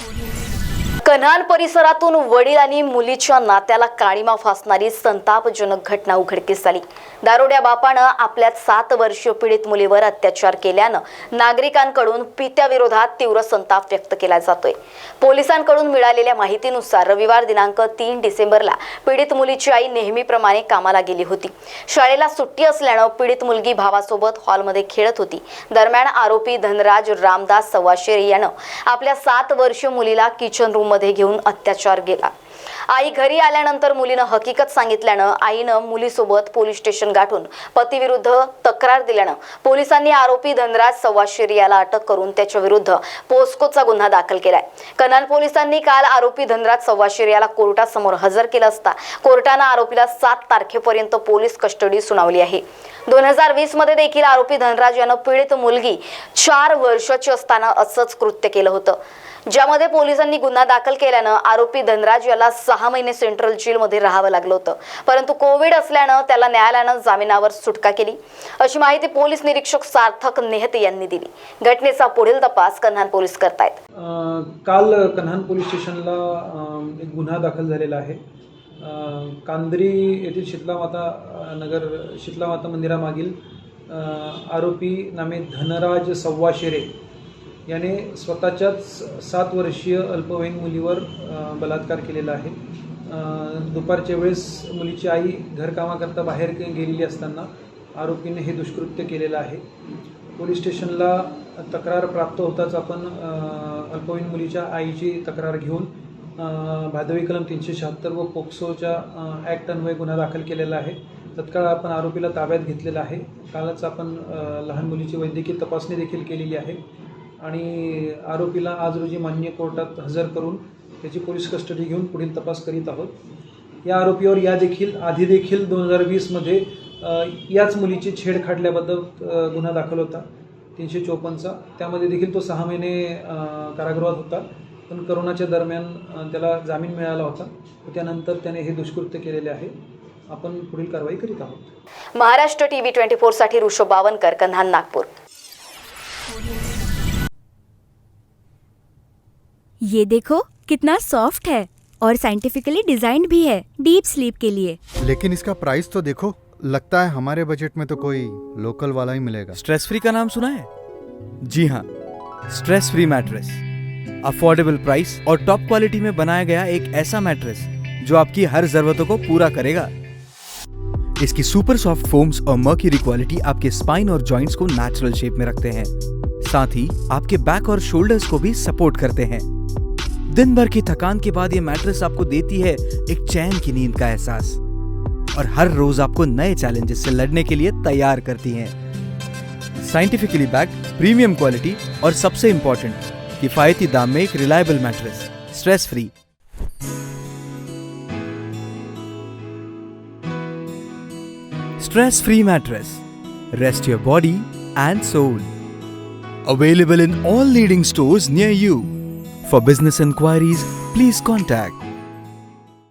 Audio Kanhan परिसरातून वडील आणि मुलीच्या नात्याला काळीमा फासणारी संतापजनक घटना उघडकीस आली. दारोड्या बापानं आपल्या सात वर्षीय पीडित मुलीवर अत्याचार केल्यानं नागरिकांकडून पित्याविरोधात तीव्र संताप व्यक्त केला जातोय. पोलिसांकडून मिळालेल्या माहितीनुसार रविवार दिनांक तीन डिसेंबरला पीडित मुलीची आई नेहमीप्रमाणे कामाला गेली होती. शाळेला सुट्टी असल्यानं पीडित मुलगी भावासोबत हॉलमध्ये खेळत होती. दरम्यान आरोपी धनराज रामदास सव्वाशेर यानं आपल्या सात वर्षीय मुलीला किचन रूम मध्ये घेऊन अत्याचार केला. आई घरी आल्यानंतर मुलीनं हकीकत सांगितल्यानं आईनं मुलीसोबत पोलीस स्टेशन गाठून पतीविरुद्ध तक्रार दिल्यानं पोलिसांनी आरोपी धनराज सव्वाशेर याला अटक करून त्याच्या विरुद्ध पोस्कोचा गुन्हा दाखल केलाय. कनाल पोलिसांनी काल आरोपी धनराज सव्वाशेर याला कोर्टासमोर हजर केलं असता कोर्टानं आरोपीला सात तारखेपर्यंत पोलीस कस्टडी सुनावली आहे. दोन हजार वीसमध्ये देखील आरोपी धनराज यानं पीडित मुलगी चार वर्षाची असताना असंच कृत्य केलं होतं. ज्यामध्ये पोलिसांनी गुन्हा दाखल केल्यानं आरोपी धनराज याला सहा महिने सेंट्रल जेलमध्ये राहावं लागलं होतं. परंतु कोविड असल्यानं त्याला न्यायालयानं जामिनावर सुटका केली. अशी माहिती पोलीस निरीक्षक सार्थक नेहते यांनी दिली. घटनेचा पुढील तपास कन्हान पोलीस करतायत. काल कन्हान पोलीस स्टेशनला एक गुन्हा दाखल झालेला आहे. कांदरी येथील शीतलामाता नगर शीतलामाता मंदिरामागील आरोपी नामे धनराज सव्वाशेरे याने स्वतःच्याच सात वर्षीय अल्पवयीन मुलीवर बलात्कार केलेला आहे. दुपारच्या वेळेस मुलीची आई घरकामाकरता बाहेर गेलेली असताना आरोपीने हे दुष्कृत्य केलेलं आहे. पोलीस स्टेशनला तक्रार प्राप्त होताच आपण अल्पवयीन मुलीच्या आईची तक्रार घेऊन भादवी कलम तीनशे शहात्तर व पोक्सोच्या ॲक्ट अन्वये गुन्हा दाखल केलेला आहे. तत्काळ आपण आरोपीला ताब्यात घेतलेला आहे. कालच आपण लहान मुलीची वैद्यकीय तपासणी देखील केलेली आहे. आणि आरोपीला आज रोजी मान्य कोर्टात हजर करून त्याची पोलीस कस्टडी घेऊन पुढील तपास करीत आहोत. या आरोपीवर या देखील आधी देखील दोन हजार वीसमध्ये याच मुलीची छेड खाडल्याबद्दल गुन्हा दाखल होता. तीनशे चोपन्नचा. त्यामध्ये देखील तो सहा महिने कारागृहात होता. पण करोनाच्या दरम्यान त्याला जामीन मिळाला होता. त्यानंतर त्याने हे दुष्कृत्य केलेले आहे. आपण पुढील कारवाई करीत आहोत. महाराष्ट्र टीव्ही ट्वेंटी फोरसाठी ऋषभ बावनकर कन्हान नागपूर. ये देखो कितना सॉफ्ट है और साइंटिफिकली डिज़ाइन भी है डीप स्लीप के लिए। लेकिन इसका प्राइस तो देखो लगता है हमारे बजट में तो कोई लोकल वाला ही मिलेगा। स्ट्रेस फ्री का नाम सुना है? जी हाँ stress free mattress affordable price और टॉप क्वालिटी में बनाया गया एक ऐसा मैट्रेस जो आपकी हर जरूरतों को पूरा करेगा। इसकी सुपर सॉफ्ट फोम्स और मर्क्यूरी क्वालिटी आपके स्पाइन और जॉइंट्स को नेचुरल शेप में रखते हैं। साथ ही आपके बैक और शोल्डर्स को भी सपोर्ट करते हैं। दिन भर की थकान के बाद ये मैट्रेस आपको देती है एक चैन की नींद का एहसास। और हर रोज आपको नए चैलेंजेस से लड़ने के लिए तैयार करती हैं। साइंटिफिकली बैक्ड प्रीमियम क्वालिटी और सबसे इंपॉर्टेंट किफायती दाम में एक reliable mattress stress free stress free mattress rest your body and soul Available in all leading stores near you. For business inquiries, please contact